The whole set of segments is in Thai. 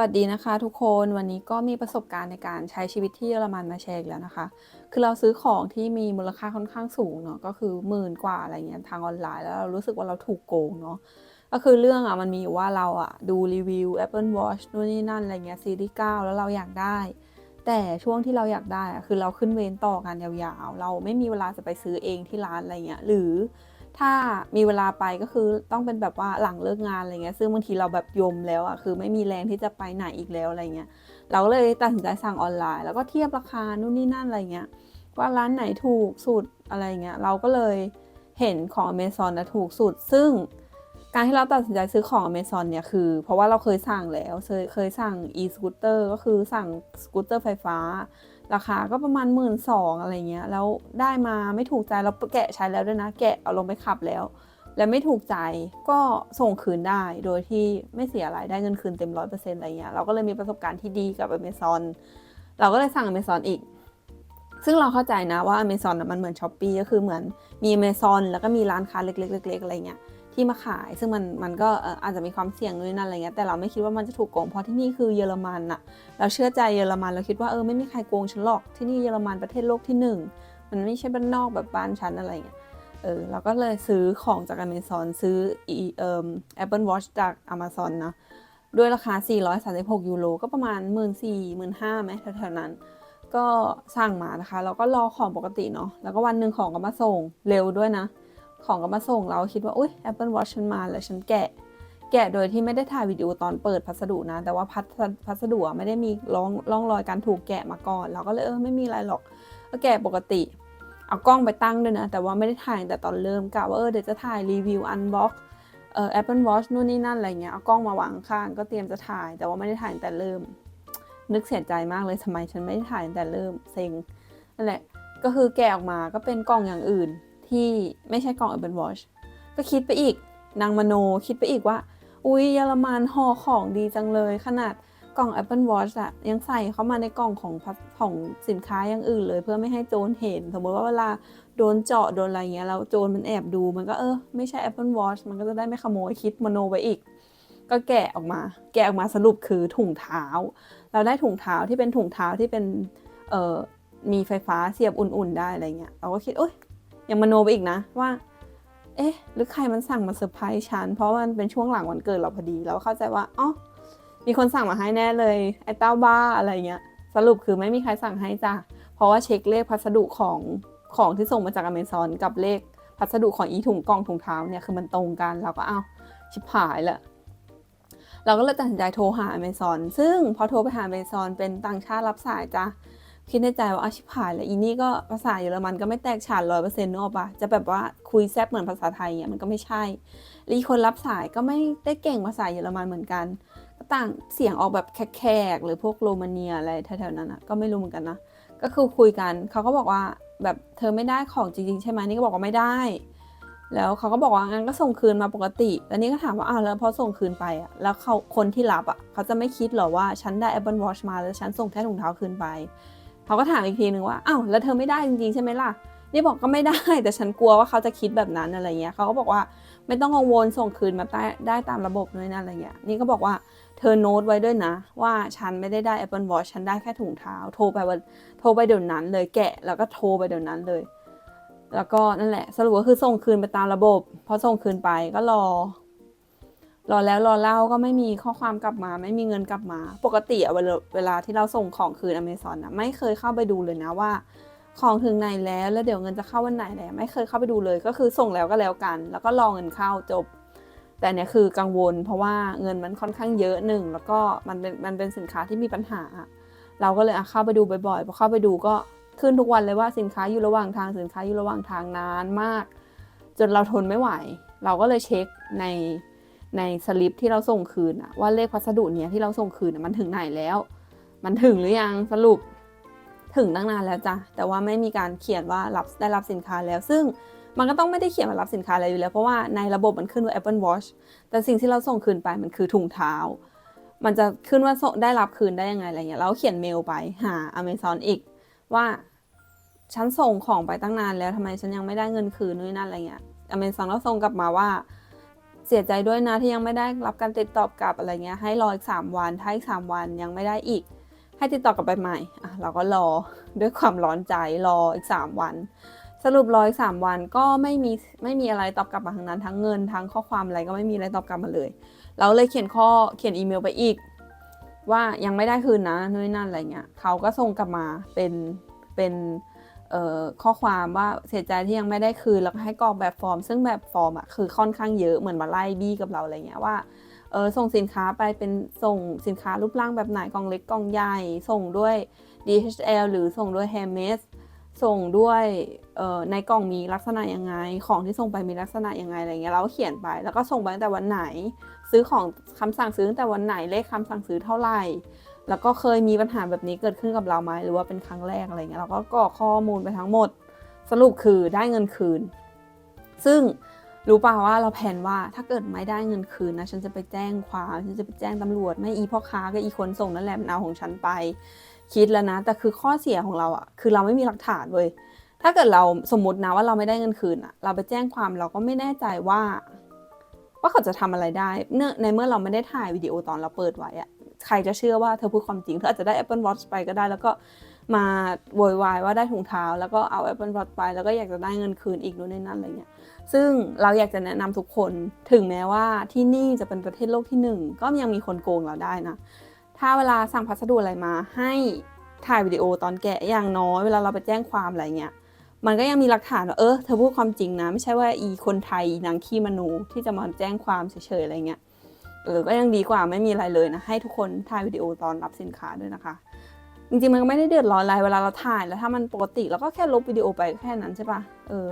วัสดีนะคะทุกคนวันนี้ก็มีประสบการณ์ในการใช้ชีวิตที่เยอรมันมาแชร์แล้วนะคะ คือเราซื้อของที่มีมูลค่าค่อนข้างสูงเนาะก็คือหมื่นกว่าอะไรเงี้ยทางออนไลน์แล้วเรารู้สึกว่าเราถูกโกงเนาะก็คือเรื่องอะมันมีอยู่ว่าเราอะดูรีวิว Apple Watch นู่นนี่นั่นอะไรเงี้ยซีรีส์9แล้วเราอยากได้ แต่ช่วงที่เราอยากได้อะคือเราขึ้นเวรต่อกันยาวๆ เราไม่มีเวลาจะไปซื้อเองที่ร้านอะไรเงี้ยหรือ ถ้ามีเวลาไปก็คือต้องเป็นแบบว่าหลังเลิกงานอะไรเงี้ยซึ่งบางทีเราแบบยมแล้วอะคือไม่มีแรงที่จะไปไหนอีกแล้วอะไรเงี้ยเราก็เลยตัดสินใจสั่งออนไลน์ แล้วก็เทียบราคานู่นนี่นั่นอะไรเงี้ยว่าร้านไหนถูกสุดอะไรเงี้ยเราก็เลยเห็นของ Amazon นะถูกสุด ซึ่งการที่เราตัดสินใจซื้อของ Amazon เนี่ยคือ เพราะว่าเราเคยสั่งแล้วเคยเคยสั่ง e-scooter ก็คือสั่งสกูตเตอร์ไฟฟ้า ราคาก็ประมาณหมื่นสองอะไรเงี้ยแล้วได้มาไม่ถูกใจเราแกะใช้แล้วด้วยนะ แกะเอาลงไปขับแล้ว แล้วไม่ถูกใจก็ส่งคืนได้โดยที่ไม่เสียอะไรได้เงินคืนเต็มร้อยเปอร์เซ็นต์อะไรเงี้ยเราก็เลยมีประสบการณ์ที่ดีกับ Amazon เราก็เลยสั่ง Amazon อีก ซึ่งเราเข้าใจนะว่า Amazon น่ะมันเหมือน s h อ p e e ก็คือเหมือนมี Amazon แล้วก็มีร้านค้าเล็กๆๆอะไรเงี้ย ที่มาขาย ซึ่งมันมันก็อาจจะมีความเสี่ยงนู่นนั่นอะไรเงี้ยแต่เราไม่คิดว่ามันจะถูกโกงเพราะที่นี่คือเยอรมันอะเราเชื่อใจเยอรมันเราคิดว่าเออไม่มีใครโกงฉันหรอกที่นี่เยอรมันประเทศโลกที่หนึ่งมันไม่ใช่บ้านนอกแบบบ้านฉันอะไรเงี้ยเออเราก็เลยซื้อของจาก Amazon ซื้ออีเอ่อ Apple Watch จาก Amazon นะด้วยราคา 436 ยูโรก็ประมาณ 1 4 0 0 0 1 5 0 0ไหมแถวๆนั้น ก็สั่งมานะคะ แล้วก็รอของปกติเนาะแล้วก็วันหนึ่งของก็มาส่งเร็วด้วยนะ ของก็มาส่งเราคิดว่าอุ้ย Apple Watch ฉันมาแล้วฉันแกะ แกะโดยที่ไม่ได้ถ่ายวิดีโอตอนเปิดพัสดุนะ แต่ว่าพัสพัสดุไม่ได้มีร่องร่องรอยการถูกแกะมาก่อน เราก็เลยเออไม่มีอะไรหรอกก็แกะปกติ เอากล้องไปตั้งด้วยนะ แต่ว่าไม่ได้ถ่ายแต่ตอนเริ่มกะว่าเออเดี๋ยวจะถ่ายรีวิวอันบ็อกเออ Apple Watch นู่นนี่นั่นอะไรเงี้ยเอากล้องมาวางข้างก็เตรียมจะถ่าย แต่ว่าไม่ได้ถ่ายแต่เริ่ม นึกเสียใจมากเลยทำไมฉันไม่ได้ถ่ายแต่เริ่มเซ็งนั่นแหละก็คือแกะออกมาก็เป็นกล่องอย่างอื่น ที่ไม่ใช่กล่อง Apple Watch ก็คิดไปอีกนางมโนคิดไปอีกว่า อุ๊ยเยอรมันห่อของดีจังเลย ขนาดกล่อง Apple Watch อะยังใส่เข้ามาในกล่องของของสินค้าอย่างอื่นเลย เพื่อไม่ให้โจรเห็น สมมติว่าเวลาโดนเจาะโดนอะไรเงี้ยแล้วโจรมันแอบดูมันก็เออไม่ใช่ Apple Watch มันก็จะได้ไม่ขโมยคิดมโนไปอีก ก็แกะออกมา แกะออกมาสรุปคือถุงเท้า เราได้ถุงเท้าที่เป็นถุงเท้าที่เป็นเอ่อมีไฟฟ้าเสียบอุ่นๆได้อะไรเงี้ยเราก็คิดโอ๊ย ยังมโนไปอีกนะว่า เอ๊ะ หรือใครมันสั่งมาเซอร์ไพรส์ฉัน เพราะมันเป็นช่วงหลังวันเกิดเราพอดีเราเข้าใจว่าอ๋อมีคนสั่งมาให้แน่เลย ไอ้เต้าบ้าอะไรเงี้ย สรุปคือไม่มีใครสั่งให้จ้ะ เพราะว่าเช็คเลขพัสดุของของที่ส่งมาจากอเมซอนกับเลขพัสดุของอีถุงกล่องถุงเท้าเนี่ยคือมันตรงกันเราก็อ้าวชิบหายละเราก็เลยตัดสินใจโทรหาอเมซอนซึ่งพอโทรไปหาอเมซอนเป็นต่างชาติรับสายจ้ะ คิดในใจว่าอาชิบหายแล้วอีนี่ก็ภาษาเยอรมันก็ไม่แตกฉานร้อยเปอร์เซ็นต์นึกออกปะจะแบบว่าคุยแซบเหมือนภาษาไทยเนี่ยมันก็ไม่ใช่และอีคนรับสายก็ไม่ได้เก่งภาษาเยอรมันเหมือนกันก็ต่างเสียงออกแบบแขกๆหรือพวกโรมาเนียอะไรแถวๆนั้นอะก็ไม่รู้เหมือนกันนะก็คือคุยกันเขาก็บอกว่าแบบเธอไม่ได้ของจริงๆ ใช่ไหมนี่ก็บอกว่าไม่ได้ แล้วเขาก็บอกว่างั้นก็ส่งคืนมาปกติ แล้วนี่ก็ถามว่าอ้าวแล้วพอส่งคืนไปอะแล้วเขาคนที่รับอะเขาจะไม่คิดหรอว่าฉันได้ Apple Watch มาแล้วฉันส่งแค่ถุงเท้าคืนไป เขาก็ถามอีกทีหนึ่งว่าอ้าวแล้วเธอไม่ได้จริงๆใช่ไหมล่ะนี่บอกก็ไม่ได้แต่ฉันกลัวว่าเขาจะคิดแบบนั้นอะไรเงี้ยเขาก็บอกว่าไม่ต้องกังวลส่งคืนมาได้ได้ตามระบบเลยนะอะไรเงี้ยนี่ก็บอกว่าเธอโน้ตไว้ด้วยนะ ว่าฉันไม่ได้ได้ Apple Watch ฉันได้แค่ถุงเท้า โทรไปวันโทรไปเดี๋ยวนั้นเลยแกะแล้วก็โทรไปเดี๋ยวนั้นเลย แล้วก็นั่นแหละสรุปก็คือส่งคืนไปตามระบบพอส่งคืนไปก็รอ รอแล้วรอเล่าก็ไม่มีข้อความกลับมา ไม่มีเงินกลับมา ปกติเวลาเวลาที่เราส่งของคืนอเมซอนอะไม่เคยเข้าไปดูเลยนะว่า ของถึงไหนแล้วแล้วเดี๋ยวเงินจะเข้าวันไหนแล้วไม่เคยเข้าไปดูเลยก็คือส่งแล้วก็แล้วกัน แล้วก็รอเงินเข้าจบ แต่เนี่ยคือกังวล เพราะว่าเงินมันค่อนข้างเยอะหนึ่งแล้วก็มันเป็นมันเป็นสินค้าที่มีปัญหา เราก็เลยเข้าไปดูบ่อยๆพอเข้าไปดูก็ขึ้นทุกวันเลยว่าสินค้าอยู่ระหว่างทางสินค้าอยู่ระหว่างทางนานมาก จนเราทนไม่ไหว เราก็เลยเช็คใน ในสลิปที่เราส่งคืนอะว่าเลขพัสดุเนี้ยที่เราส่งคืนมันถึงไหนแล้ว มันถึงหรือยังสรุปถึงตั้งนานแล้วจ้ะแต่ว่าไม่มีการเขียนว่ารับได้รับสินค้าแล้ว ซึ่งมันก็ต้องไม่ได้เขียนว่ารับสินค้าอะไรอยู่แล้ว เพราะว่าในระบบมันขึ้นว่า Apple Watch แต่สิ่งที่เราส่งคืนไปมันคือถุงเท้า มันจะขึ้นว่าได้รับคืนได้ยังไงอะไรเงี้ยเราเขียนเมลไปหา Amazon อีกว่าฉันส่งของไปตั้งนานแล้วทำไมฉันยังไม่ได้เงินคืนนู่นนนั่นอะไรเงี้ยอเมซอนก็ส่งกลับมาว่า เสียใจด้วยนะที่ยังไม่ได้รับการติดต่อกลับอะไรเงี้ยให้รออีก 3 วันถ้าอีก 3 วันยังไม่ได้อีก ให้ติดต่อกลับไปใหม่อะเราก็รอด้วยความร้อนใจรออีก 3 วัน สรุปรออีก 3 วันก็ไม่มีไม่มีอะไรตอบกลับมาทั้งนั้นทั้งเงินทั้งข้อความอะไรก็ไม่มีอะไรตอบกลับมาเลย เราเลยเขียนข้อเขียนอีเมลไปอีก ว่ายังไม่ได้คืนนะนู่นนั่นอะไรเงี้ยเขาก็ส่งกลับมาเป็นเป็น ข้อความว่าเสียใจที่ยังไม่ได้คืนแล้วก็ให้กรอกแบบฟอร์ม ซึ่งแบบฟอร์มอะคือค่อนข้างเยอะเหมือนมาไล่บี้กับเราอะไรเงี้ยว่าเออส่งสินค้าไปเป็นส่งสินค้ารูปร่างแบบไหนกล่องเล็กกล่องใหญ่ ส่งด้วย DHL หรือส่งด้วย Hermes ส่งด้วยเออในกล่องมีลักษณะยังไง ของที่ส่งไปมีลักษณะยังไงอะไรเงี้ยเราก็เขียนไป แล้วก็ส่งไปตั้งแต่วันไหน ซื้อของคำสั่งซื้อตั้งแต่วันไหนเลขคำสั่งซื้อเท่าไหร่ แล้วก็เคยมีปัญหาแบบนี้เกิดขึ้นกับเราไหมหรือว่าเป็นครั้งแรกอะไรเงี้ยเราก็กรอกข้อมูลไปทั้งหมด สรุปคือได้เงินคืน ซึ่งรู้ป่าว่าเราแผนว่าถ้าเกิดไม่ได้เงินคืนนะฉันจะไปแจ้งความฉันจะไปแจ้งตำรวจไม่อีพ่อค้าก็อีคนส่งนั่นแหละมันเอาของฉันไป คิดแล้วนะ แต่คือข้อเสียของเราอะคือเราไม่มีหลักฐานเว้ยถ้าเกิดเราสมมตินะว่าเราไม่ได้เงินคืนอะเราไปแจ้งความเราก็ไม่แน่ใจว่า ว่าเขาจะทำอะไรได้เนื่องในเมื่อเราไม่ได้ถ่ายวิดีโอตอนเราเปิดไว้อะ ใครจะเชื่อว่าเธอพูดความจริง เธออาจจะได้ Apple Watch ไปก็ได้ แล้วก็มาโวยวายว่าได้ถุงเท้า แล้วก็เอา Apple Watch ไป แล้วก็อยากจะได้เงินคืนอีกนู่นนี่นั่นอะไรเงี้ย ซึ่งเราอยากจะแนะนำทุกคน ถึงแม้ว่าที่นี่จะเป็นประเทศโลกที่หนึ่งก็ยังมีคนโกงเราได้นะ ถ้าเวลาสั่งพัสดุอะไรมา ให้ถ่ายวิดีโอตอนแกะอย่างน้อย เวลาเราไปแจ้งความอะไรเงี้ยมันก็ยังมีหลักฐานว่าเออเธอพูดความจริงนะ ไม่ใช่ว่าอีคนไทยนางขี้มนูที่จะมาแจ้งความเฉยๆอะไรเงี้ย เออก็ยังดีกว่าไม่มีอะไรเลยนะ ให้ทุกคนถ่ายวิดีโอตอนรับสินค้าด้วยนะคะ จริงๆมันก็ไม่ได้เดือดร้อนอะไรเวลาเราถ่ายแล้วถ้ามันปกติเราก็แค่ลบวิดีโอไปแค่นั้นใช่ปะเออ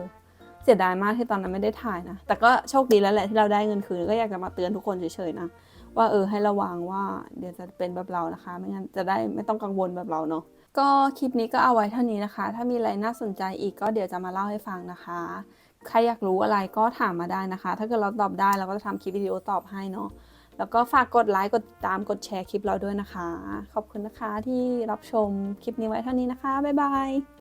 เสียดายมากที่ตอนนั้นไม่ได้ถ่ายนะ แต่ก็โชคดีแล้วแหละที่เราได้เงินคืนก็อยากจะมาเตือนทุกคนเฉยๆนะว่าเออให้ระวังว่าเดี๋ยวจะเป็นแบบเรานะคะ ไม่งั้นจะได้ไม่ต้องกังวลแบบเราเนาะก็คลิปนี้ก็เอาไว้เท่านี้นะคะ ถ้ามีอะไรน่าสนใจอีกก็เดี๋ยวจะมาเล่าให้ฟังนะคะ ใครอยากรู้อะไรก็ถามมาได้นะคะ ถ้าเกิดเราตอบได้เราก็จะทำคลิปวิดีโอตอบให้เนาะ แล้วก็ฝากกดไลค์กดติดตามกดแชร์คลิปเราด้วยนะคะ ขอบคุณนะคะที่รับชมคลิปนี้ไว้เท่านี้นะคะ บ๊ายบาย